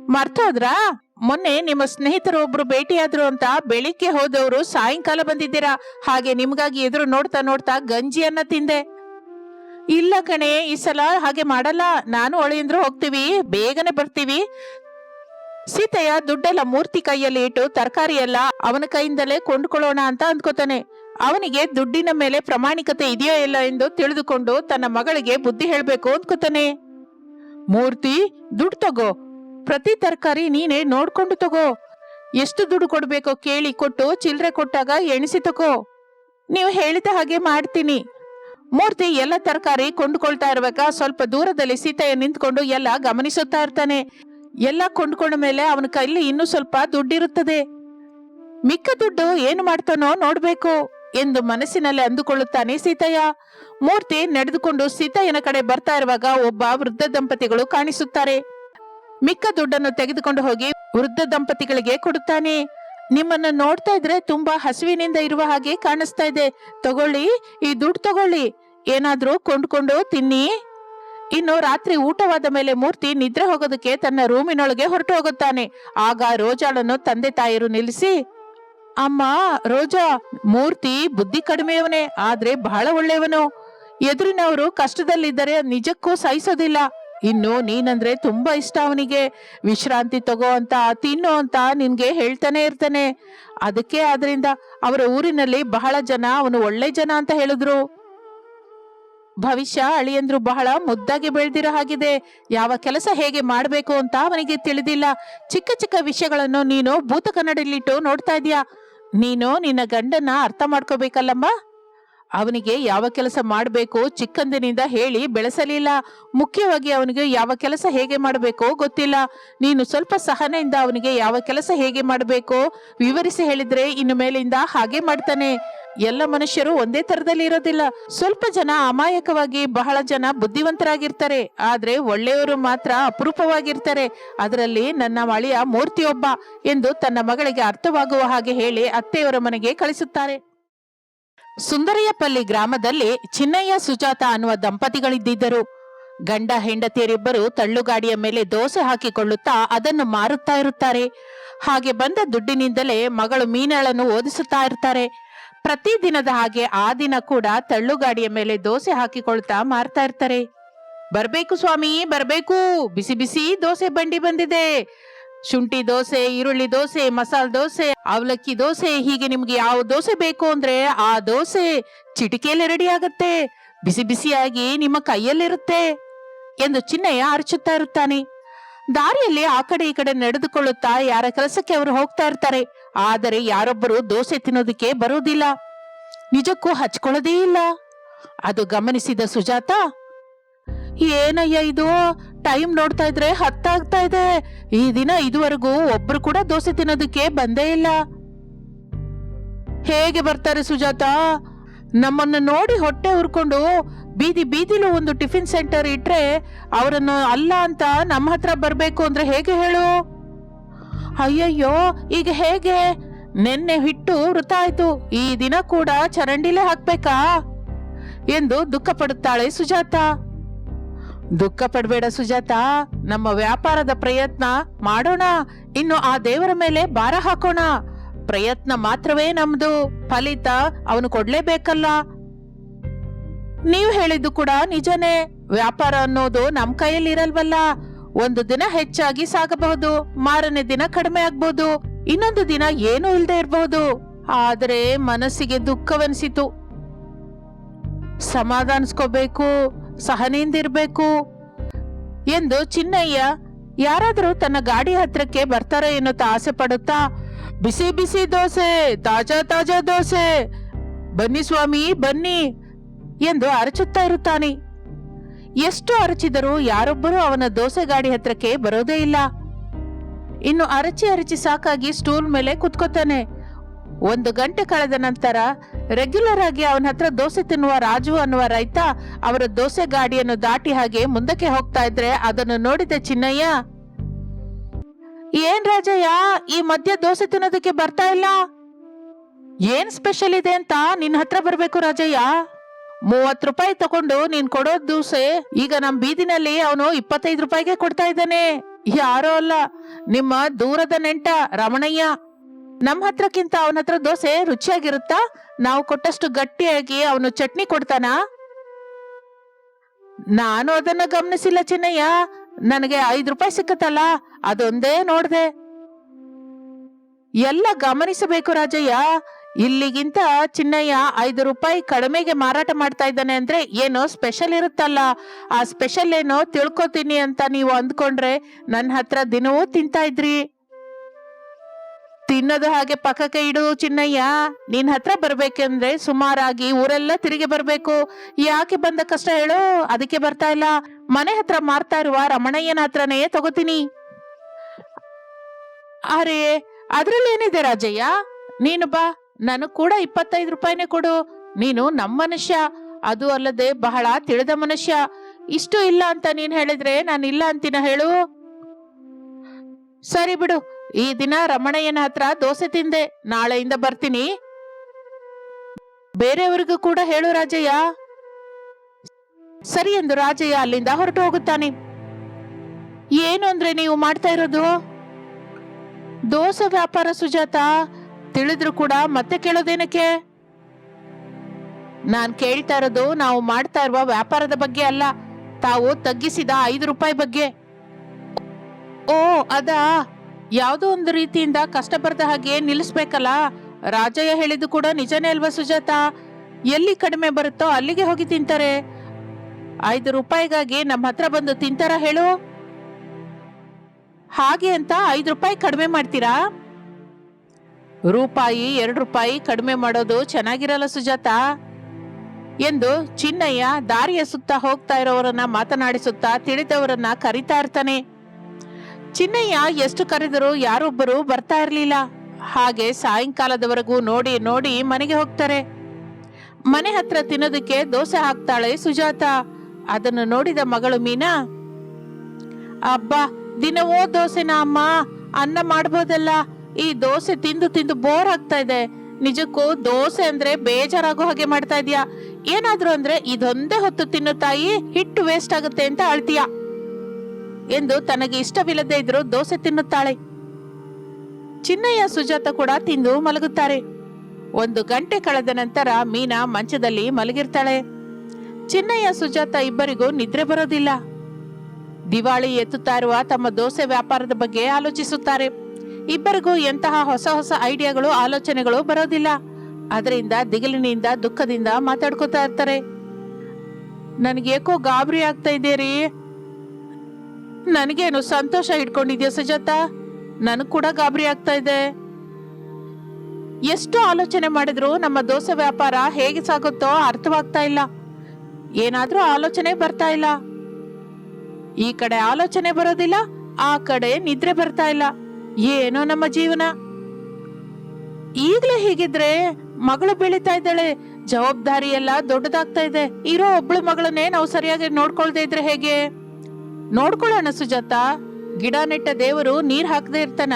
ಮರ್ತೋದ್ರಾ? ಮೊನ್ನೆ ನಿಮ್ಮ ಸ್ನೇಹಿತರು ಒಬ್ರು ಭೇಟಿಯಾದ್ರು ಅಂತ ಬೆಳಿಗ್ಗೆ ಹೋದವರು ಸಾಯಂಕಾಲ ಬಂದಿದ್ದೀರಾ? ಹಾಗೆ ನಿಮ್ಗಾಗಿ ಎದುರು ನೋಡ್ತಾ ನೋಡ್ತಾ ಗಂಜಿಯನ್ನ ತಿಂದೆ. ಇಲ್ಲ ಕಣೆ, ಈ ಸಲ ಹಾಗೆ ಮಾಡಲ್ಲ. ನಾನು ಒಳೆಯಂದ್ರು ಹೋಗ್ತೀವಿ, ಬೇಗನೆ ಬರ್ತೀವಿ. ಸೀತೆಯ ದುಡ್ಡೆಲ್ಲ ಮೂರ್ತಿ ಕೈಯಲ್ಲಿ ಇಟ್ಟು ತರಕಾರಿ ಎಲ್ಲ ಅವನ ಕೈಯಿಂದಲೇ ಕೊಂಡ್ಕೊಳ್ಳೋಣ ಅಂತ ಅಂದ್ಕೋತಾನೆ. ಅವನಿಗೆ ದುಡ್ಡಿನ ಮೇಲೆ ಪ್ರಾಮಾಣಿಕತೆ ಇದೆಯೋ ಇಲ್ಲ ಎಂದು ತಿಳಿದುಕೊಂಡು ತನ್ನ ಮಗಳಿಗೆ ಬುದ್ಧಿ ಹೇಳಬೇಕು ಅಂದ್ಕೋತಾನೆ. ಮೂರ್ತಿ, ದುಡ್ಡು ತಗೋ. ಪ್ರತಿ ತರಕಾರಿ ನೀನೇ ನೋಡ್ಕೊಂಡು ತಗೋ. ಎಷ್ಟು ದುಡ್ಡು ಕೊಡ್ಬೇಕೋ ಕೇಳಿ ಕೊಟ್ಟು ಚಿಲ್ಲರೆ ಕೊಟ್ಟಾಗ ಎಣಿಸಿ ತಗೋ. ನೀವು ಹೇಳಿದ ಹಾಗೆ ಮಾಡ್ತೀನಿ. ಮೂರ್ತಿ ಎಲ್ಲ ತರಕಾರಿ ಕೊಂಡ್ಕೊಳ್ತಾ ಇರ್ಬೇಕಾ ಸ್ವಲ್ಪ ದೂರದಲ್ಲಿ ಸೀತೆಯ ನಿಂತ್ಕೊಂಡು ಎಲ್ಲ ಗಮನಿಸುತ್ತಾ ಇರ್ತಾನೆ. ಎಲ್ಲ ಕೊಂಡ್ಕೊಂಡ ಮೇಲೆ ಅವನ ಕೈಲಿ ಇನ್ನೂ ಸ್ವಲ್ಪ ದುಡ್ಡಿರುತ್ತದೆ. ಮಿಕ್ಕ ದುಡ್ಡು ಏನು ಮಾಡ್ತಾನೋ ನೋಡ್ಬೇಕು ಎಂದು ಮನಸ್ಸಿನಲ್ಲಿ ಅಂದುಕೊಳ್ಳುತ್ತಾನೆ ಸೀತಯ್ಯ ಮೂರ್ತಿ ನಡೆದುಕೊಂಡು ಸೀತಯ್ಯನ ಕಡೆ ಬರ್ತಾ ಇರುವಾಗ ಒಬ್ಬ ವೃದ್ಧ ದಂಪತಿಗಳು ಕಾಣಿಸುತ್ತಾರೆ. ಮಿಕ್ಕ ದುಡ್ಡನ್ನು ತೆಗೆದುಕೊಂಡು ಹೋಗಿ ವೃದ್ಧ ದಂಪತಿಗಳಿಗೆ ಕೊಡುತ್ತಾನೆ. ನಿಮ್ಮನ್ನ ನೋಡ್ತಾ ಇದ್ರೆ ತುಂಬಾ ಹಸಿವಿನಿಂದ ಇರುವ ಹಾಗೆ ಕಾಣಿಸ್ತಾ ಇದೆ. ತಗೊಳ್ಳಿ, ಈ ದುಡ್ಡು ತಗೊಳ್ಳಿ. ಏನಾದ್ರೂ ಕೊಂಡ್ಕೊಂಡು ತಿನ್ನಿ. ಇನ್ನು ರಾತ್ರಿ ಊಟವಾದ ಮೇಲೆ ಮೂರ್ತಿ ನಿದ್ರೆ ಹೋಗೋದಕ್ಕೆ ತನ್ನ ರೂಮಿನೊಳಗೆ ಹೊರಟು ಹೋಗುತ್ತಾನೆ. ಆಗ ರೋಜಾಳನ್ನು ತಂದೆ ತಾಯಿರು ನಿಲ್ಲಿಸಿ, ಅಮ್ಮ, ರೋಜಾ, ಮೂರ್ತಿ ಬುದ್ಧಿ ಕಡಿಮೆಯವನೇ, ಆದ್ರೆ ಬಹಳ ಒಳ್ಳೆಯವನು. ಎದುರಿನವರು ಕಷ್ಟದಲ್ಲಿದ್ದರೆ ನಿಜಕ್ಕೂ ಸಹಿಸೋದಿಲ್ಲ ಇನ್ನು ನೀನಂದ್ರೆ ತುಂಬಾ ಇಷ್ಟ ಅವನಿಗೆ. ವಿಶ್ರಾಂತಿ ತಗೋ ಅಂತ, ತಿನ್ನು ಅಂತ ನಿನ್ಗೆ ಹೇಳ್ತಾನೆ ಇರ್ತಾನೆ. ಅದಕ್ಕೆ ಆದ್ರಿಂದ ಅವರ ಊರಿನಲ್ಲಿ ಬಹಳ ಜನ ಅವನು ಒಳ್ಳೆ ಜನ ಅಂತ ಹೇಳಿದ್ರು. ಭವಿಷ್ಯ ಅಳಿಯಂದ್ರು ಬಹಳ ಮುದ್ದಾಗಿ ಬೆಳೆದಿರೋ ಹಾಗಿದೆ. ಯಾವ ಕೆಲಸ ಹೇಗೆ ಮಾಡಬೇಕು ಅಂತ ಅವನಿಗೆ ತಿಳಿದಿಲ್ಲ. ಚಿಕ್ಕ ಚಿಕ್ಕ ವಿಷಯಗಳನ್ನು ನೀನು ಭೂತ ಕನ್ನಡಲ್ಲಿಟ್ಟು ನೋಡ್ತಾ ಇದೀಯಾ? ನೀನು ನಿನ್ನ ಗಂಡನ ಅರ್ಥ ಮಾಡ್ಕೋಬೇಕಲ್ಲಮ್ಮ? ಅವನಿಗೆ ಯಾವ ಕೆಲಸ ಮಾಡಬೇಕು ಚಿಕ್ಕಂದಿನಿಂದ ಹೇಳಿ ಬೆಳೆಸಲಿಲ್ಲ. ಮುಖ್ಯವಾಗಿ ಅವನಿಗೆ ಯಾವ ಕೆಲಸ ಹೇಗೆ ಮಾಡಬೇಕೋ ಗೊತ್ತಿಲ್ಲ. ನೀನು ಸ್ವಲ್ಪ ಸಹನೆಯಿಂದ ಅವನಿಗೆ ಯಾವ ಕೆಲಸ ಹೇಗೆ ಮಾಡಬೇಕೋ ವಿವರಿಸಿ ಹೇಳಿದ್ರೆ ಇನ್ನು ಮೇಲಿಂದ ಹಾಗೆ ಮಾಡ್ತಾನೆ. ಎಲ್ಲ ಮನುಷ್ಯರು ಒಂದೇ ತರದಲ್ಲಿ ಇರೋದಿಲ್ಲ. ಸ್ವಲ್ಪ ಜನ ಅಮಾಯಕವಾಗಿ ಬಹಳ ಜನ ಬುದ್ಧಿವಂತರಾಗಿರ್ತಾರೆ. ಆದ್ರೆ ಒಳ್ಳೆಯವರು ಮಾತ್ರ ಅಪರೂಪವಾಗಿರ್ತಾರೆ. ಅದರಲ್ಲಿ ನನ್ನ ಅಳಿಯ ಮೂರ್ತಿಯೊಬ್ಬ ಎಂದು ತನ್ನ ಮಗಳಿಗೆ ಅರ್ಥವಾಗುವ ಹಾಗೆ ಹೇಳಿ ಅತ್ತೆಯವರ ಮನೆಗೆ ಕಳಿಸುತ್ತಾರೆ. ಸುಂದರಿಯಪಲ್ಲಿ ಗ್ರಾಮದಲ್ಲಿ ಚಿನ್ನಯ್ಯ, ಸುಜಾತ ಅನ್ನುವ ದಂಪತಿಗಳಿದ್ದಿದ್ದರು. ಗಂಡ ಹೆಂಡತಿಯರಿಬ್ಬರು ತಳ್ಳುಗಾಡಿಯ ಮೇಲೆ ದೋಸೆ ಹಾಕಿಕೊಳ್ಳುತ್ತಾ ಅದನ್ನು ಮಾರುತ್ತಾ ಇರುತ್ತಾರೆ. ಹಾಗೆ ಬಂದ ದುಡ್ಡಿನಿಂದಲೇ ಮಗಳು ಮೀನಾಳನ್ನು ಓದಿಸುತ್ತಾ ಇರ್ತಾರೆ. ಪ್ರತಿದಿನದ ಹಾಗೆ ಆ ದಿನ ಕೂಡ ತಳ್ಳುಗಾಡಿಯ ಮೇಲೆ ದೋಸೆ ಹಾಕಿಕೊಳ್ತಾ ಮಾರ್ತಾ ಇರ್ತಾರೆ. ಬರ್ಬೇಕು ಸ್ವಾಮಿ, ಬರ್ಬೇಕು. ಬಿಸಿ ಬಿಸಿ ದೋಸೆ ಬಂಡಿ ಬಂದಿದೆ. ಶುಂಠಿ ದೋಸೆ, ಈರುಳ್ಳಿ ದೋಸೆ, ಮಸಾಲ ದೋಸೆ, ಅವಲಕ್ಕಿ ದೋಸೆ, ಹೀಗೆ ನಿಮ್ಗೆ ಯಾವ ದೋಸೆ ಬೇಕು ಅಂದ್ರೆ ಆ ದೋಸೆ ಚಿಟಿಕೆಯಲ್ಲಿ ರೆಡಿ ಆಗತ್ತೆ. ಬಿಸಿ ಬಿಸಿಯಾಗಿ ನಿಮ್ಮ ಕೈಯಲ್ಲಿರುತ್ತೆ ಎಂದು ಚಿನ್ನಯ್ಯ ಅರಚುತ್ತಾ ಇರುತ್ತಾನೆ. ದಾರಿಯಲ್ಲಿ ಆ ಕಡೆ ಈ ಕಡೆ ನಡೆದುಕೊಳ್ಳುತ್ತಾ ಯಾರ ಕೆಲಸಕ್ಕೆ ಅವರು ಹೋಗ್ತಾ ಇರ್ತಾರೆ. ಆದರೆ ಯಾರೊಬ್ಬರು ದೋಸೆ ತಿನ್ನೋದಕ್ಕೆ ಬರೋದಿಲ್ಲ ನಿಜಕ್ಕೂ ಹಚ್ಕೊಳ್ಳೋದೇ ಇಲ್ಲ. ಅದು ಗಮನಿಸಿದ ಸುಜಾತ, ಏನಯ್ಯ ಇದು? ಟೈಮ್ ನೋಡ್ತಾ ಇದ್ರೆ ಹತ್ತಾಗ್ತಾ ಇದೆ. ಈ ದಿನ ಇದುವರೆಗೂ ಒಬ್ರು ಕೂಡ ದೋಸೆ ತಿನ್ನೋದಕ್ಕೆ ಬಂದೇ ಇಲ್ಲ. ಹೇಗೆ ಬರ್ತಾರೆ ಸುಜಾತ? ನಮ್ಮನ್ನು ನೋಡಿ ಹೊಟ್ಟೆ ಉರ್ಕೊಂಡು ಬೀದಿ ಬೀದಿಲು ಒಂದು ಟಿಫಿನ್ ಸೆಂಟರ್ ಇಟ್ರೆ ಅವರನ್ನು ಅಲ್ಲ ಅಂತ ನಮ್ಮ ಹತ್ರ ಬರಬೇಕು ಅಂದ್ರೆ ಹೇಗೆ ಹೇಳು? ಅಯ್ಯಯ್ಯೋ, ಈಗ ಹೇಗೆ? ನೆನ್ನೆ ಹಿಟ್ಟು ವೃತ ಆಯ್ತು ಈ ದಿನ ಕೂಡ ಚರಂಡಿಲೇ ಹಾಕ್ಬೇಕಾ? ಎಂದು ದುಃಖ ಪಡುತ್ತಾಳೆ ಸುಜಾತ. ದುಃಖ ಪಡ್ಬೇಡ ಸುಜಾತ. ನಮ್ಮ ವ್ಯಾಪಾರದ ಪ್ರಯತ್ನ ಮಾಡೋಣ. ಇನ್ನು ಆ ದೇವರ ಮೇಲೆ ಭಾರ ಹಾಕೋಣ. ಪ್ರಯತ್ನ ಮಾತ್ರವೇ ನಮ್ದು. ಫಲಿತ ಅವನು ಕೊಡ್ಲೇಬೇಕಲ್ಲ. ನೀವು ಹೇಳಿದ್ದು ಕೂಡ ನಿಜನೇ. ವ್ಯಾಪಾರ ಅನ್ನೋದು ನಮ್ ಕೈಯಲ್ಲಿ ಇರಲ್ವಲ್ಲ ಒಂದು ದಿನ ಹೆಚ್ಚಾಗಿ ಸಾಗಬಹುದು. ಮಾರನೇ ದಿನ ಕಡಿಮೆ ಆಗ್ಬಹುದು ಇನ್ನೊಂದು ದಿನ ಏನೂ ಇಲ್ಲದೆ ಇರಬಹುದು ಆದರೆ ಮನಸ್ಸಿಗೆ ದುಃಖವೆನಿಸಿತು. ಸಮಾಧಾನಿಸ್ಕೋಬೇಕು. ಸಹನೆಯಿಂದ ಇರ್ಬೇಕು ಎಂದು ಚಿನ್ನಯ್ಯ ಯಾರಾದರೂ ತನ್ನ ಗಾಡಿ ಹತ್ರಕ್ಕೆ ಬರ್ತಾರೋ ಎನ್ನುತ್ತಾ ಆಸೆ ಪಡುತ್ತಾ, ಬಿಸಿ ಬಿಸಿ ದೋಸೆ, ತಾಜಾ ತಾಜಾ ದೋಸೆ, ಬನ್ನಿ ಸ್ವಾಮಿ, ಬನ್ನಿ ಎಂದು ಅರಚುತ್ತಾ ಇರುತ್ತಾನೆ. ಎಷ್ಟು ಅರಚಿದರೂ ಯಾರೊಬ್ಬರೂ ಅವನ ದೋಸೆ ಗಾಡಿ ಹತ್ರಕ್ಕೆ ಬರೋದೇ ಇಲ್ಲ. ಇನ್ನು ಅರಚಿ ಅರಚಿ ಸಾಕಾಗಿ ಸ್ಟೂಲ್ ಮೇಲೆ ಕುತ್ಕೋತಾನೆ. ಒಂದು ಗಂಟೆ ಕಳೆದ ನಂತರ ರೆಗ್ಯುಲರ್ ಆಗಿ ಅವನ ಹತ್ರ ದೋಸೆ ತಿನ್ನುವ ರಾಜು ಅನ್ನುವ ರೈತ ಅವರ ದೋಸೆ ಗಾಡಿಯನ್ನು ದಾಟಿ ಹಾಗೆ ಮುಂದಕ್ಕೆ ಹೋಗ್ತಾ ಇದ್ರೆ ಅದನ್ನು ನೋಡಿದೆ ಚಿನ್ನಯ್ಯ. ಏನ್ ರಾಜಯ್ಯ, ಈ ಮಧ್ಯ ದೋಸೆ ತಿನ್ನೋದಕ್ಕೆ ಬರ್ತಾ ಇಲ್ಲ? ಏನ್ ಸ್ಪೆಷಲ್ ಇದೆ ಅಂತ ನಿನ್ ಹತ್ರ ಬರ್ಬೇಕು ರಾಜಯ್ಯ. ಮೂವತ್ ರೂಪಾಯಿ ತಗೊಂಡು ನೀನ್ ಕೊಡೋ ದೋಸೆ ಈಗ ನಮ್ ಬೀದಿನಲ್ಲಿ ಅವನು ಇಪ್ಪತ್ತೈದು ರೂಪಾಯಿಗೆ ಕೊಡ್ತಾ ಇದ್ದಾನೆ. ಯಾರೋ ಅಲ್ಲ, ನಿಮ್ಮ ದೂರದ ನೆಂಟ ರಮಣಯ್ಯ. ನಮ್ ಹತ್ರಕ್ಕಿಂತ ಅವನ ಹತ್ರ ದೋಸೆ ರುಚಿಯಾಗಿರುತ್ತಾ? ನಾವು ಕೊಟ್ಟಷ್ಟು ಗಟ್ಟಿಯಾಗಿ ಅವನು ಚಟ್ನಿ ಕೊಡ್ತಾನ? ನಾನು ಅದನ್ನ ಗಮನಿಸಿಲ್ಲ ಚಿನ್ನಯ್ಯ. ನನಗೆ ಐದು ರೂಪಾಯಿ ಸಿಕ್ಕತ್ತಲ್ಲ, ಅದೊಂದೇ ನೋಡ್ದೆ. ಎಲ್ಲ ಗಮನಿಸಬೇಕು ರಾಜಯ್ಯ. ಇಲ್ಲಿಗಿಂತ ಚಿನ್ನಯ್ಯ ಐದು ರೂಪಾಯಿ ಕಡಿಮೆಗೆ ಮಾರಾಟ ಮಾಡ್ತಾ ಇದ್ದಾನೆ ಅಂದ್ರೆ ಏನೋ ಸ್ಪೆಷಲ್ ಇರುತ್ತಲ್ಲ. ಆ ಸ್ಪೆಷಲ್ ಏನೋ ತಿಳ್ಕೊತೀನಿ ಅಂತ ನೀವು ಅಂದ್ಕೊಂಡ್ರೆ ನನ್ನ ಹತ್ರ ದಿನವೂ ತಿಂತಾ ಇದ್ರಿ. ತಿನ್ನೋದು ಹಾಗೆ ಪಕ್ಕಕ್ಕೆ ಇಡು ಚಿನ್ನಯ್ಯ, ನಿನ್ ಹತ್ರ ಬರ್ಬೇಕಂದ್ರೆ ಸುಮಾರಾಗಿ ಊರೆಲ್ಲ ತಿರುಗಿ ಬರ್ಬೇಕು. ಯಾಕೆ ಬಂದ ಕಷ್ಟ ಹೇಳು, ಅದಕ್ಕೆ ಬರ್ತಾ ಇಲ್ಲ. ಮನೆ ಹತ್ರ ಮಾರ್ತಾ ಇರುವ ರಮಣಯ್ಯನ ಹತ್ರನೇ ತಗೋತೀನಿ. ಅರೆ ಅದ್ರಲ್ಲೇನಿದೆ ರಾಜಯ್ಯ? ನೀನು ಬಾ, ನನಗ್ ಕೂಡ ಇಪ್ಪತ್ತೈದು ರೂಪಾಯಿನೇ ಕೊಡು. ನೀನು ನಮ್ಮ ಮನುಷ್ಯ, ಅದು ಅಲ್ಲದೆ ಬಹಳ ತಿಳಿದ ಮನುಷ್ಯ. ಇಷ್ಟು ಇಲ್ಲ ಅಂತ ನೀನ್ ಹೇಳಿದ್ರೆ ನಾನು ಇಲ್ಲ ಅಂತೀನ ಹೇಳು. ಸರಿ ಬಿಡು ಈ ದಿನ ರಮಣಯ್ಯನ ಹತ್ರ ದೋಸೆ ತಿಂದೆ. ನಾಳೆಯಿಂದ ಬರ್ತೀನಿ. ಬೇರೆಯವರಿಗೂ ಕೂಡ ಹೇಳು ರಾಜಯ್ಯ. ಸರಿ ಎಂದು ರಾಜಯ್ಯ ಅಲ್ಲಿಂದ ಹೊರಟು ಹೋಗುತ್ತಾನೆ. ಏನು ಅಂದ್ರೆ ನೀವು ಮಾಡ್ತಾ ಇರೋದು? ದೋಸೆ ವ್ಯಾಪಾರ ಸುಜಾತ, ತಿಳಿದ್ರು ಕೂಡ ಮತ್ತೆ ಕೇಳೋದೇನಕ್ಕೆ? ನಾನ್ ಕೇಳ್ತಾ ಇರೋದು ನಾವು ಮಾಡ್ತಾ ಇರುವ ವ್ಯಾಪಾರದ ಬಗ್ಗೆ ಅಲ್ಲ. ತಾವು ತಗ್ಗಿಸಿದ ಐದು ರೂಪಾಯಿ ಬಗ್ಗೆ. ಓ, ಅದಾ? ಯಾವುದೋ ಒಂದು ರೀತಿಯಿಂದ ಕಷ್ಟ ಹಾಗೆ ನಿಲ್ಲಿಸ್ಬೇಕಲ್ಲ? ರಾಜಯ್ಯ ಹೇಳಿದ್ದು ಕೂಡ ನಿಜನೇ ಅಲ್ವಾ ಸುಜಾತ? ಎಲ್ಲಿ ಕಡಿಮೆ ಬರುತ್ತೋ ಅಲ್ಲಿಗೆ ಹೋಗಿ ತಿಂತಾರೆ. ಐದು ರೂಪಾಯಿಗಾಗಿ ನಮ್ಮ ಹತ್ರ ಬಂದು ತಿಂತಾರ ಹೇಳು? ಹಾಗೆ ಅಂತ ಐದು ರೂಪಾಯಿ ಕಡಿಮೆ ಮಾಡ್ತೀರಾ? ರೂಪಾಯಿ, ಎರಡು ರೂಪಾಯಿ ಕಡಿಮೆ ಮಾಡೋದು ಚೆನ್ನಾಗಿರಲ್ಲ ಸುಜಾತ? ಎಂದು ಚಿನ್ನಯ್ಯ ದಾರಿಯ ಸುತ್ತ ಹೋಗ್ತಾ ಇರೋವರನ್ನ ಮಾತನಾಡಿಸುತ್ತಾ ತಿಳಿದವರನ್ನ ಕರಿತಾ ಇರ್ತಾನೆ. ಚಿನ್ನಯ್ಯ ಎಷ್ಟು ಕರೆದರೂ ಯಾರೊಬ್ಬರು ಬರ್ತಾ ಇರಲಿಲ್ಲ. ಹಾಗೆ ಸಾಯಂಕಾಲದವರೆಗೂ ನೋಡಿ ನೋಡಿ ಮನೆಗೆ ಹೋಗ್ತಾರೆ. ಮನೆ ಹತ್ರ ತಿನ್ನೋದಕ್ಕೆ ದೋಸೆ ಹಾಕ್ತಾಳೆ ಸುಜಾತ. ಅದನ್ನು ನೋಡಿದ ಮಗಳು ಮೀನಾ, ಅಬ್ಬಾ, ದಿನವೂ ದೋಸೆನ ಅಮ್ಮ? ಅನ್ನ ಮಾಡ್ಬೋದಲ್ಲ. ಈ ದೋಸೆ ತಿಂದು ತಿಂದು ಬೋರ್ ಆಗ್ತಾ ಇದೆ. ನಿಜಕ್ಕೂ ದೋಸೆ ಅಂದ್ರೆ ಬೇಜಾರಾಗೋ ಹಾಗೆ ಮಾಡ್ತಾ ಇದೀಯಾ? ಏನಾದ್ರೂ ಅಂದ್ರೆ ಇದೊಂದೇ ಹೊತ್ತು ತಿನ್ನು ತಾಯಿ, ಹಿಟ್ಟು ವೇಸ್ಟ್ ಆಗುತ್ತೆ ಅಂತ ಅಳ್ತೀಯ? ಎಂದು ತನಗೆ ಇಷ್ಟವಿಲ್ಲದೆ ಇದ್ರು ದೋಸೆ ತಿನ್ನುತ್ತಾಳೆ. ಚಿನ್ನಯ್ಯ ಸುಜಾತ ಕೂಡ ತಿಂದು ಮಲಗುತ್ತಾರೆ. ಒಂದು ಗಂಟೆ ಕಳೆದ ನಂತರ ಮೀನಾ ಮಂಚದಲ್ಲಿ ಮಲಗಿರ್ತಾಳೆ. ಚಿನ್ನಯ್ಯ ಸುಜಾತ ಇಬ್ಬರಿಗೂ ನಿದ್ರೆ ಬರೋದಿಲ್ಲ. ದಿವಾಳಿ ಎತ್ತುತ್ತಾ ಇರುವ ತಮ್ಮ ದೋಸೆ ವ್ಯಾಪಾರದ ಬಗ್ಗೆ ಆಲೋಚಿಸುತ್ತಾರೆ. ಇಬ್ಬರಿಗೂ ಎಂತಹ ಹೊಸ ಹೊಸ ಐಡಿಯಾಗಳು, ಆಲೋಚನೆಗಳು ಬರೋದಿಲ್ಲ. ಅದರಿಂದ ದಿಗಿಲಿನಿಂದ ದುಃಖದಿಂದ ಮಾತಾಡ್ಕೋತಾ ಇರ್ತಾರೆ. ನನಗೇಕೋ ಗಾಬರಿ ಆಗ್ತಾ ಇದೆಯೇ ನನಗೇನು ಸಂತೋಷ ಇಟ್ಕೊಂಡಿದ್ಯಾ ಸುಜಾತ? ನನಗ್ ಕೂಡ ಗಾಬರಿ ಆಗ್ತಾ ಇದೆ. ಎಷ್ಟು ಆಲೋಚನೆ ಮಾಡಿದ್ರು ನಮ್ಮ ದೋಸೆ ವ್ಯಾಪಾರ ಹೇಗೆ ಸಾಗುತ್ತೋ ಅರ್ಥವಾಗ್ತಾ ಇಲ್ಲ. ಏನಾದ್ರೂ ಆಲೋಚನೆ ಬರ್ತಾ ಇಲ್ಲ. ಈ ಕಡೆ ಆಲೋಚನೆ ಬರೋದಿಲ್ಲ, ಆ ಕಡೆ ನಿದ್ರೆ ಬರ್ತಾ ಇಲ್ಲ. ಏನೋ ನಮ್ಮ ಜೀವನ. ಈಗ್ಲೇ ಹೀಗಿದ್ರೆ ಮಗಳು ಬೆಳೀತಾ ಇದ್ದಾಳೆ ಜವಾಬ್ದಾರಿ ಎಲ್ಲ ದೊಡ್ಡದಾಗ್ತಾ ಇದೆ. ಇರೋ ಒಬ್ಳು ಮಗಳನ್ನೇ ನಾವು ಸರಿಯಾಗಿ ನೋಡ್ಕೊಳ್ದೇ ಇದ್ರೆ ಹೇಗೆ? ನೋಡ್ಕೊಳ್ಳೋಣ ಸುಜಾತ. ಗಿಡ ನೆಟ್ಟ ದೇವರು ನೀರ್ ಹಾಕದೆ ಇರ್ತಾನ?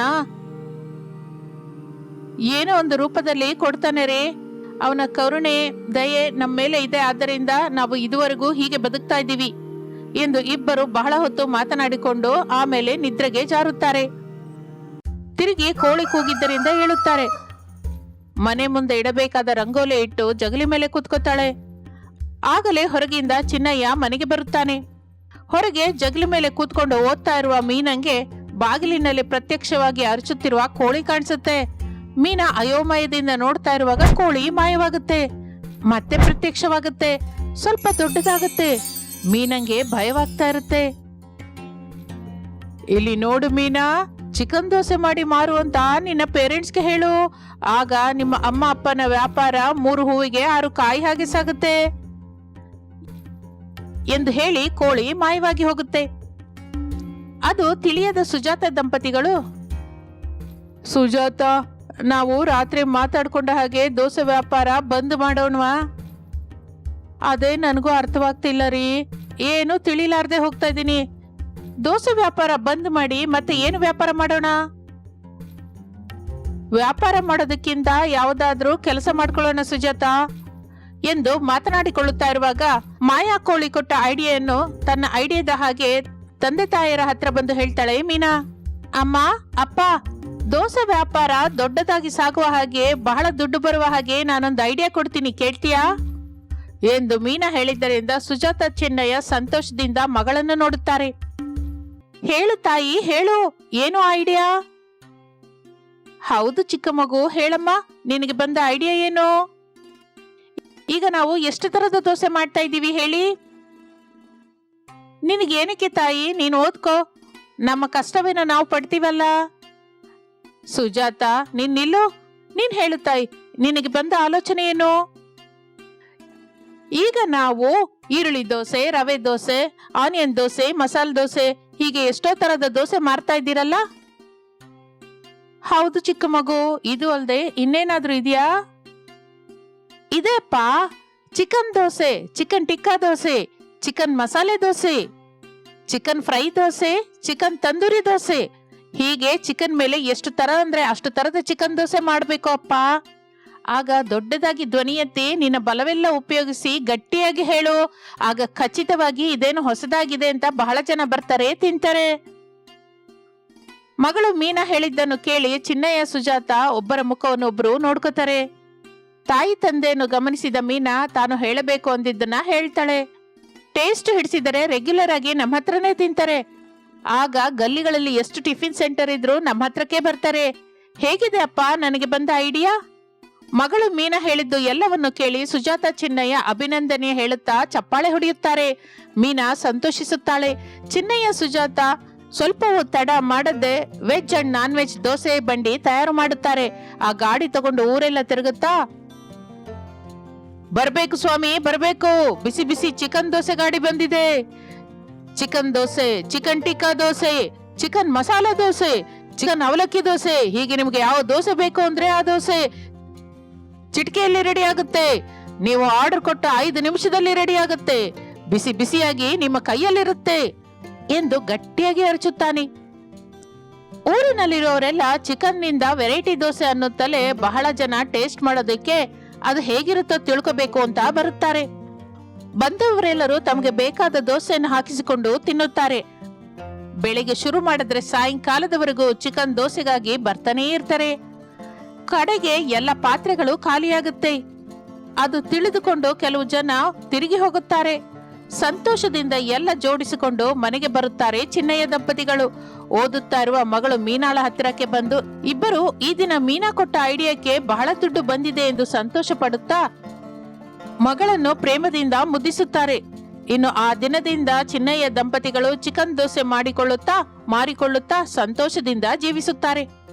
ಏನೋ ಒಂದು ರೂಪದಲ್ಲಿ ಕೊಡ್ತಾನೆ ರೀ. ಅವನ ಕರುಣೆ, ದಯೆ ನಮ್ಮ ಮೇಲೆ ಇದೆ, ಆದ್ದರಿಂದ ನಾವು ಇದುವರೆಗೂ ಹೀಗೆ ಬದುಕ್ತಾ ಇದ್ದೀವಿ ಎಂದು ಇಬ್ಬರು ಬಹಳ ಹೊತ್ತು ಮಾತನಾಡಿಕೊಂಡು ಆಮೇಲೆ ನಿದ್ರೆಗೆ ಜಾರುತ್ತಾರೆ. ತಿರುಗಿ ಕೋಳಿ ಕೂಗಿದ್ದರಿಂದ ಹೇಳುತ್ತಾರೆ, ಮನೆ ಮುಂದೆ ಇಡಬೇಕಾದ ರಂಗೋಲಿ ಇಟ್ಟು ಜಗಲಿ ಮೇಲೆ ಕೂತ್ಕೋತಾಳೆ. ಆಗಲೇ ಹೊರಗಿಂದ ಚಿನ್ನಯ್ಯ ಮನೆಗೆ ಬರುತ್ತಾನೆ. ಹೊರಗೆ ಜಗಲಿ ಮೇಲೆ ಕೂತ್ಕೊಂಡು ಓದ್ತಾ ಇರುವ ಮೀನಂಗೆ ಬಾಗಿಲಿನಲ್ಲಿ ಪ್ರತ್ಯಕ್ಷವಾಗಿ ಅರಚುತ್ತಿರುವ ಕೋಳಿ ಕಾಣಿಸುತ್ತೆ. ಮೀನ ಅಯೋಮಯದಿಂದ ನೋಡ್ತಾ ಇರುವಾಗ ಕೋಳಿ ಮಾಯವಾಗುತ್ತೆ. ಮತ್ತೆ ಪ್ರತ್ಯಕ್ಷವಾಗುತ್ತೆ. ಸ್ವಲ್ಪ ದೊಡ್ಡದಾಗುತ್ತೆ. ಮೀನಂಗೆ ಭಯವಾಗ್ತಾ ಇರುತ್ತೆ. ಇಲ್ಲಿ ನೋಡು ಮೀನಾ, ಚಿಕನ್ ದೋಸೆ ಮಾಡಿ ಮಾರು ಅಂತ ನಿನ್ನ ಪೇರೆಂಟ್ಸ್ಗೆ ಹೇಳು. ಆಗ ನಿಮ್ಮ ಅಮ್ಮ ಅಪ್ಪನ ವ್ಯಾಪಾರ ಮೂರು ಹೂವಿಗೆ ಆರು ಕಾಯಿ ಹಾಗೆ ಸಾಗುತ್ತೆ. ಎಂದು ಹೇಳಿ ಕೋಳಿ ಮಾಯವಾಗಿ ಹೋಗುತ್ತೆ. ಅದು ತಿಳಿಯದ ಸುಜಾತ ದಂಪತಿಗಳು. ಸುಜಾತ, ನಾವು ರಾತ್ರಿ ಮಾತಾಡ್ಕೊಂಡ ಹಾಗೆ ದೋಸೆ ವ್ಯಾಪಾರ ಬಂದ್ ಮಾಡೋಣವಾ? ಅದೇ ನನಗೂ ಅರ್ಥವಾಗ್ತಿಲ್ಲ ರೀ. ಏನು ತಿಳಿಲಾರ್ದೆ ಹೋಗ್ತಾ ಇದ್ದೀನಿ. ದೋಸೆ ವ್ಯಾಪಾರ ಬಂದ್ ಮಾಡಿ ಮತ್ತೆ ಏನು ವ್ಯಾಪಾರ ಮಾಡೋಣ? ವ್ಯಾಪಾರ ಮಾಡೋದಕ್ಕಿಂತ ಯಾವುದಾದ್ರೂ ಕೆಲಸ ಮಾಡ್ಕೊಳ್ಳೋಣ ಸುಜಾತ. ಎಂದು ಮಾತನಾಡಿಕೊಳ್ಳುತ್ತಾ ಇರುವಾಗ ಮಾಯಾ ಕೋಳಿ ಕೊಟ್ಟ ಐಡಿಯನ್ನು ತನ್ನ ಐಡಿಯಾದ ಹಾಗೆ ತಂದೆ ತಾಯಿಯರ ಹತ್ರ ಬಂದು ಹೇಳ್ತಾಳೆ ಮೀನಾ. ಅಮ್ಮ, ಅಪ್ಪ, ದೋಸೆ ವ್ಯಾಪಾರ ದೊಡ್ಡದಾಗಿ ಸಾಗುವ ಹಾಗೆ ಬಹಳ ದುಡ್ಡು ಬರುವ ಹಾಗೆ ನಾನೊಂದು ಐಡಿಯಾ ಕೊಡ್ತೀನಿ, ಕೇಳ್ತೀಯಾ? ಎಂದು ಮೀನಾ ಹೇಳಿದ್ದರಿಂದ ಸುಜಾತ ಚೆನ್ನಯ್ಯ ಸಂತೋಷದಿಂದ ಮಗಳನ್ನು ನೋಡುತ್ತಾರೆ. ಹೇಳು ತಾಯಿ, ಹೇಳು, ಏನು ಐಡಿಯಾ? ಹೌದು ಚಿಕ್ಕ ಮಗು, ಹೇಳಮ್ಮ, ನಿನಗೆ ಬಂದ ಐಡಿಯಾ ಏನು? ಈಗ ನಾವು ಎಷ್ಟು ತರದ ದೋಸೆ ಮಾಡ್ತಾ ಇದ್ದೀವಿ ಹೇಳಿ? ನಿನಗೇನಕ್ಕೆ ತಾಯಿ? ನೀನು ಓದ್ಕೋ. ನಮ್ಮ ಕಷ್ಟವೇನೋ ನಾವು ಪಡ್ತೀವಲ್ಲ? ಸುಜಾತ, ನೀನ್ ನಿಲ್ಲು. ನೀನ್ ಹೇಳು ತಾಯಿ, ನಿನಗೆ ಬಂದ ಆಲೋಚನೆ ಏನು? ಈಗ ನಾವು ಈರುಳ್ಳಿ ದೋಸೆ, ರವೆ ದೋಸೆ, ಆನಿಯನ್ ದೋಸೆ, ಮಸಾಲ ದೋಸೆ, ಹೀಗೆ ಎಷ್ಟೋ ತರದ ದೋಸೆ ಮಾರ್ತಾ ಇದ್ದೀರಲ್ಲ? ಹೌದು ಚಿಕ್ಕ ಮಗು, ಇದು ಅಲ್ಲದೆ ಇನ್ನೇನಾದ್ರೂ ಇದೆಯಾ? ಇದೆಪ್ಪ? Chicken dosa, chicken tikka dosa, chicken masala dosa, chicken fry dosa, chicken tandoori dosa. ಹೀಗೆ ಚಿಕನ್ ಮೇಲೆ ಎಷ್ಟು ತರ ಅಂದ್ರೆ ಅಷ್ಟು ತರದ ಚಿಕನ್ ದೋಸೆ ಮಾಡ್ಬೇಕು ಅಪ್ಪ. ಆಗ ದೊಡ್ಡದಾಗಿ ಧ್ವನಿ ಎತ್ತಿ ನಿನ್ನ ಬಲವೆಲ್ಲ ಉಪಯೋಗಿಸಿ ಗಟ್ಟಿಯಾಗಿ ಹೇಳು. ಆಗ ಖಚಿತವಾಗಿ ಇದೇನು ಹೊಸದಾಗಿದೆ ಅಂತ ಬಹಳ ಜನ ಬರ್ತಾರೆ ತಿಂತಾರೆ. ಮಗಳು ಮೀನಾ ಹೇಳಿದ್ದನ್ನು ಕೇಳಿ ಚಿನ್ನಯ್ಯ ಸುಜಾತ ಒಬ್ಬರ ಮುಖವನ್ನು ಒಬ್ರು ನೋಡ್ಕೋತಾರೆ. ತಾಯಿ ತಂದೆಯನ್ನು ಗಮನಿಸಿದ ಮೀನಾ ತಾನು ಹೇಳಬೇಕು ಅಂದಿದ್ದನ್ನ ಹೇಳ್ತಾಳೆ. ಟೇಸ್ಟ್ ಹಿಡಿಸಿದರೆ ರೆಗ್ಯುಲರ್ ಆಗಿ ನಮ್ಮ ಹತ್ರನೇ ತಿಂತಾರೆ. ಆಗ ಗಲ್ಲಿಗಳಲ್ಲಿ ಎಷ್ಟು ಟಿಫಿನ್ ಸೆಂಟರ್ ಇದ್ರು ನಮ್ಮ ಹತ್ರಕ್ಕೆ ಬರ್ತಾರೆ. ಹೇಗಿದೆ ಅಪ್ಪ, ನನಗೆ ಬಂದ ಐಡಿಯಾ? ಮಗಳು ಮೀನಾ ಹೇಳಿದ್ದು ಎಲ್ಲವನ್ನು ಕೇಳಿ ಸುಜಾತ ಚಿನ್ನಯ್ಯ ಅಭಿನಂದನೆ ಹೇಳುತ್ತಾ ಚಪ್ಪಾಳೆ ಹೊಡೆಯುತ್ತಾರೆ. ಮೀನಾ ಸಂತೋಷಿಸುತ್ತಾಳೆ. ಚಿನ್ನಯ್ಯ, ಸುಜಾತ ಸ್ವಲ್ಪವೂ ತಡ ಮಾಡದೆ veg and non veg dosa, ಬಂಡಿ ತಯಾರು ಮಾಡುತ್ತಾರೆ. ಆ ಗಾಡಿ ತಗೊಂಡು ಊರೆಲ್ಲ ತಿರುಗುತ್ತಾ ಬರ್ಬೇಕು ಸ್ವಾಮಿ, ಬರ್ಬೇಕು. ಬಿಸಿ ಬಿಸಿ ಚಿಕನ್ ದೋಸೆ ಗಾಡಿ ಬಂದಿದೆ. Chicken dosa, chicken tikka dosa, chicken masala dosa, chicken ಅವಲಕ್ಕಿ ದೋಸೆ. ಹೀಗೆ ನಿಮ್ಗೆ ಯಾವ ದೋಸೆ ಬೇಕು ಅಂದ್ರೆ ಆ ದೋಸೆ ಚಿಟಿಕೆಯಲ್ಲಿ ರೆಡಿ ಆಗುತ್ತೆ. ನೀವು ಆರ್ಡರ್ ಕೊಟ್ಟ ಐದು ನಿಮಿಷದಲ್ಲಿ ರೆಡಿ ಆಗುತ್ತೆ. ಬಿಸಿ ಬಿಸಿಯಾಗಿ ನಿಮ್ಮ ಕೈಯಲ್ಲಿರುತ್ತೆ ಎಂದು ಗಟ್ಟಿಯಾಗಿ ಅರಚುತ್ತಾನೆ. ಊರಿನಲ್ಲಿರುವವರೆಲ್ಲ ಚಿಕನ್ನಿಂದ ವೆರೈಟಿ ದೋಸೆ ಅನ್ನುತ್ತಲೇ ಬಹಳ ಜನ ಟೇಸ್ಟ್ ಮಾಡೋದಕ್ಕೆ ಅದು ಹೇಗಿರುತ್ತೋ ತಿಳ್ಕೋಬೇಕು ಅಂತ ಬರುತ್ತಾರೆ. ಬಂದವರೆಲ್ಲರೂ ತಮಗೆ ಬೇಕಾದ ದೋಸೆಯನ್ನು ಹಾಕಿಸಿಕೊಂಡು ತಿನ್ನುತ್ತಾರೆ. ಬೆಳಿಗ್ಗೆ ಶುರು ಮಾಡಿದ್ರೆ ಸಾಯಂಕಾಲದವರೆಗೂ ಚಿಕನ್ ದೋಸೆಗಾಗಿ ಬರ್ತಾನೇ ಇರ್ತಾರೆ. ಕಡೆಗೆ ಎಲ್ಲ ಪಾತ್ರೆಗಳು ಖಾಲಿಯಾಗುತ್ತೆ. ಅದು ತಿಳಿದುಕೊಂಡು ಕೆಲವು ಜನ ತಿರುಗಿ ಹೋಗುತ್ತಾರೆ. ಸಂತೋಷದಿಂದ ಎಲ್ಲ ಜೋಡಿಸಿಕೊಂಡು ಮನೆಗೆ ಬರುತ್ತಾರೆ ಚಿನ್ನಯ್ಯ ದಂಪತಿಗಳು. ಓದುತ್ತಾ ಇರುವ ಮಗಳು ಮೀನಾಳ ಹತ್ತಿರಕ್ಕೆ ಬಂದು, ಇಬ್ಬರು ಈ ದಿನ ಮೀನಾ ಕೊಟ್ಟ ಐಡಿಯಾಕ್ಕೆ ಬಹಳ ದುಡ್ಡು ಬಂದಿದೆ ಎಂದು ಸಂತೋಷ ಪಡುತ್ತಾ ಮಗಳನ್ನು ಪ್ರೇಮದಿಂದ ಮುದ್ದಿಸುತ್ತಾರೆ. ಇನ್ನು ಆ ದಿನದಿಂದ ಚಿನ್ನಯ್ಯ ದಂಪತಿಗಳು ಚಿಕನ್ ದೋಸೆ ಮಾಡಿಕೊಳ್ಳುತ್ತಾ, ಮಾರಿಕೊಳ್ಳುತ್ತಾ ಸಂತೋಷದಿಂದ ಜೀವಿಸುತ್ತಾರೆ.